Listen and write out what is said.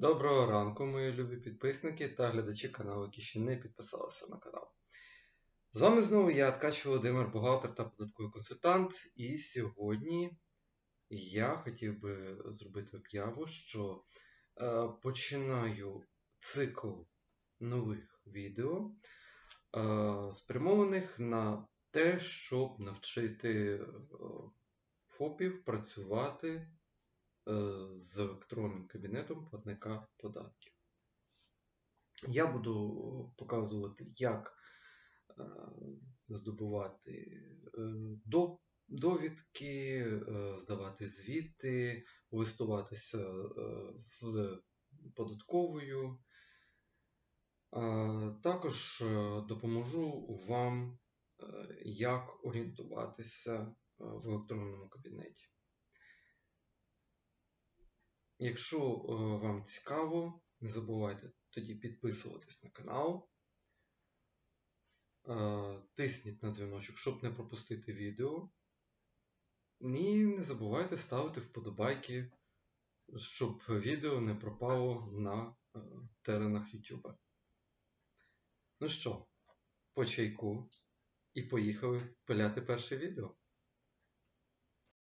Доброго ранку, мої любі підписники та глядачі каналу, які ще не підписалися на канал. З вами знову я, Ткач Володимир, бухгалтер та податковий консультант. І сьогодні я хотів би зробити об'яву, що е, починаю цикл нових відео, е, спрямованих на те, щоб навчити е, ФОПів працювати з електронним кабінетом платника податків. Я буду показувати, як е, здобувати е, довідки, е, здавати звіти, листуватися е, з податковою. Також е, допоможу вам, е, як орієнтуватися е, в електронному кабінеті. Якщо е, вам цікаво, не забувайте тоді підписуватись на канал. Е, Тисніть на дзвіночок, щоб не пропустити відео. І не забувайте ставити вподобайки, щоб відео не пропало на е, теренах YouTube. Ну що, по чайку і поїхали пиляти перше відео.